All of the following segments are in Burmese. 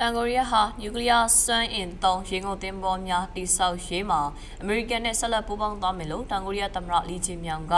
တန်ကိုရီးယားဟာနျူကလ িয়ার စွမ်းအင်သုံးရေငုပ်သင်္ဘောများတိစောက်ရေးမှာအမေရိကန်နဲ့ဆက်လက်ပူးပေါင်းသွားမယ်လို့တန်ကိုရီးယားသမ္မတလီဂျီမြောင်က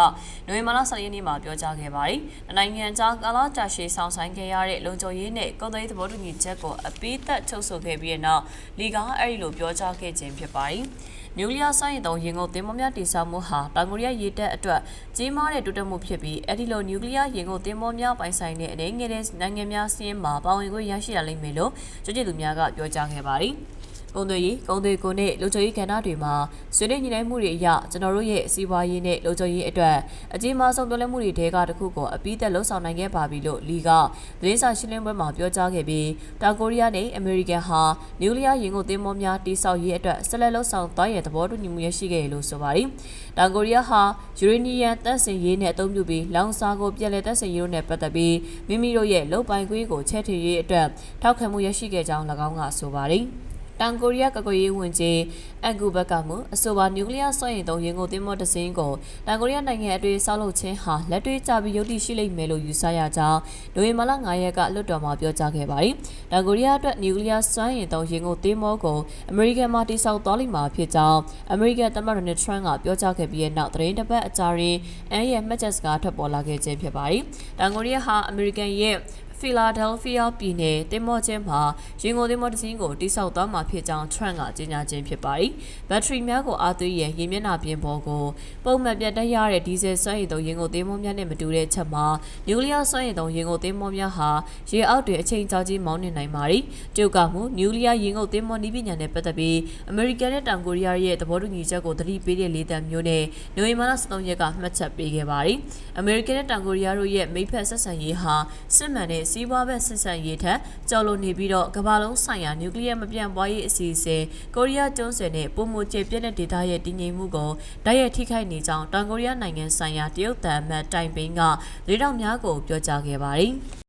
နိုဝင်ဘာလ10ရက်နေ့မှာပြောကြားခဲ့ပါတယ်။နိုင်ငံခြားကာလကြာရှည်ဆောင်ဆိုင်ခဲ့ရတဲ့လုံခြုံရေးနဲ့ကုန်သွယ်ရေးသဘောတူညီချက်ကိုအပိသက်ချုပ်ဆိုခဲ့ပြီးတဲ့နောက်လီကအဲ့ဒီလိုပြောကြားခဲ့ခြင်းဖြစ်ပါတယ်။ နျူကလ িয়ার စွမ်းအင်သုံးရေငုပ်သင်္ဘောများတိစောက်မှုဟာတန်ကိုရီးယားရေတပ်အတွက်ကြီးမားတဲ့တိုးတက်မှုဖြစ်ပြီးအဲ့ဒီလိုနျူကလ িয়ার ရေငုပ်သင်္ဘောများပိုင်ဆိုင်တဲ့အနေငယ်တဲ့နိုင်ငံများစီးရင်မှာပါဝင်ခွင့်ရရှိရလိမ့်မယ်လို့ကျွမ်းကျင်သူများကပြောကြားခဲ့ပါတယ်။ ကုန်သွယ်ရေးကုန်သွယ်ကိုနဲ့လုံခြုံရေးကဏ္ဍတွေမှာဆွေးနွေးညှိနှိုင်းမှုတွေအရကျွန်တော်တို့ရဲ့စီးပွားရေးနဲ့လုံခြုံရေးအတွက်အကြီးမားဆုံးပြောင်းလဲမှုတွေတဲကတစ်ခုကိုအပြီးသက်လှုပ်ဆောင်နိုင်ခဲ့ပါပြီလို့လီကသတင်းစာရှင်းလင်းပွဲမှာပြောကြားခဲ့ပြီးတောင်ကိုရီးယားနဲ့အမေရိကန်ဟာနျူကလ িয়ার ရင်ကုန်သင်္ဘောများတိစောက်ရေးအတွက်ဆက်လက်လှုပ်ဆောင်သွားရတဲ့သဘောတူညီမှုရရှိခဲ့တယ်လို့ဆိုပါတယ်။တောင်ကိုရီးယားဟာယူရေနီယံတပ်ဆင်ရေးနဲ့အသုံးပြုပြီးလောင်စာကိုပြည်လဲတပ်ဆင်ရေးတို့နဲ့ပတ်သက်ပြီးမိမိတို့ရဲ့လုံပိုင်ခွင့်ကိုချဲ့ထွေရေးအတွက်ထောက်ခံမှုရရှိခဲ့ကြောင်း၎င်းကဆိုပါတယ်။ တောင်ကိုရီးယားကကွယ်ရေးဝန်ကြီးအန်ဂူဘက်ကမှအဆိုပါနျူကလ িয়ার စွမ်းအင်သုံးရင်ကုန်သင်္ဘောတစ်စင်းကိုတောင်ကိုရီးယားနိုင်ငံအတွင်းဆောက်လုပ်ခြင်းဟာလက်တွေ့ကျပြီးယုတ်တိရှိလိမ့်မယ်လို့ယူဆရကြောင်းနိုဝင်ဘာလ9ရက်ကလွှတ်တော်မှာပြောကြားခဲ့ပါတယ်။တောင်ကိုရီးယားအတွက်နျူကလ িয়ার စွမ်းအင်သုံးရင်ကုန်သင်္ဘောကိုအမေရိကန်မှတိစောက်သွားလိမ့်မှာဖြစ်ကြောင်းအမေရိကန်သမ္မတဒေါ်နယ်ထရန့်ကပြောကြားခဲ့ပြီးတဲ့နောက်သတင်းတစ်ပတ်အကြာရင်အန်ရဲ့မှတ်ချက်စကားထွက်ပေါ်လာခဲ့ခြင်းဖြစ်ပါတယ်။တောင်ကိုရီးယားဟာအမေရိကန်ရဲ့ ဖီလာဒဲလ်ဖီးယားပြည်နယ်တင်မော့ချင်းမှာရင်ကုန်တင်မော့တစ်စင်းကိုတိစောက်သွားမှာဖြစ်ကြောင်း Trump ကကြေညာခြင်းဖြစ်ပါတယ်။ဘက်ထရီများကိုအားသွေးရရေမျက်နှာပြင်ပေါ်ကိုပုံမှန်ပြတ်တက်ရတဲ့ဒီဇယ်စွမ်းရည်သုံးရင်ကုန်တင်မော့များနဲ့မတူတဲ့ချက်မှာနျူကလ িয়ার စွမ်းရည်သုံးရင်ကုန်တင်မော့များဟာရေအောက်တွင်အချိန်ကြာကြီးမောင်းနှင်နိုင်ပါတယ်။တရုတ်ကမှုနျူကလ িয়ার ရင်ကုန်တင်မော့နည်းပညာနဲ့ပတ်သက်ပြီးအမေရိကန်နဲ့တောင်ကိုရီးယားရဲ့သဘောတူညီချက်ကိုသတိပေးတဲ့လေးတံမျိုးနဲ့နိုဝင်ဘာလ13ရက်ကမှတ်ချက်ပေးခဲ့ပါတယ်။အမေရိကန်နဲ့တောင်ကိုရီးယားတို့ရဲ့မိဖက်ဆက်ဆံရေးဟာစစ်မှန်တဲ့ စီးပွားဘက်ဆက်ဆံရေးထက်ကျော်လွန်နေပြီးတော့ကမ္ဘာလုံးဆိုင်ရာနျူကလ িয়ার မပြန့်ပွားရေးအစီအစဉ်ကိုရီးယားကျွန်းဆွယ်နဲ့ပုံမကျေပြည့်တဲ့ဒေသရဲ့တည်ငြိမ်မှုကိုတိုက်ရိုက်ထိခိုက်နေကြောင်းတောင်ကိုရီးယားနိုင်ငံဆိုင်ရာတရုတ်တန်အမတ်တိုင်ပင်းကလေးတော်များကိုပြောကြားခဲ့ပါတယ်။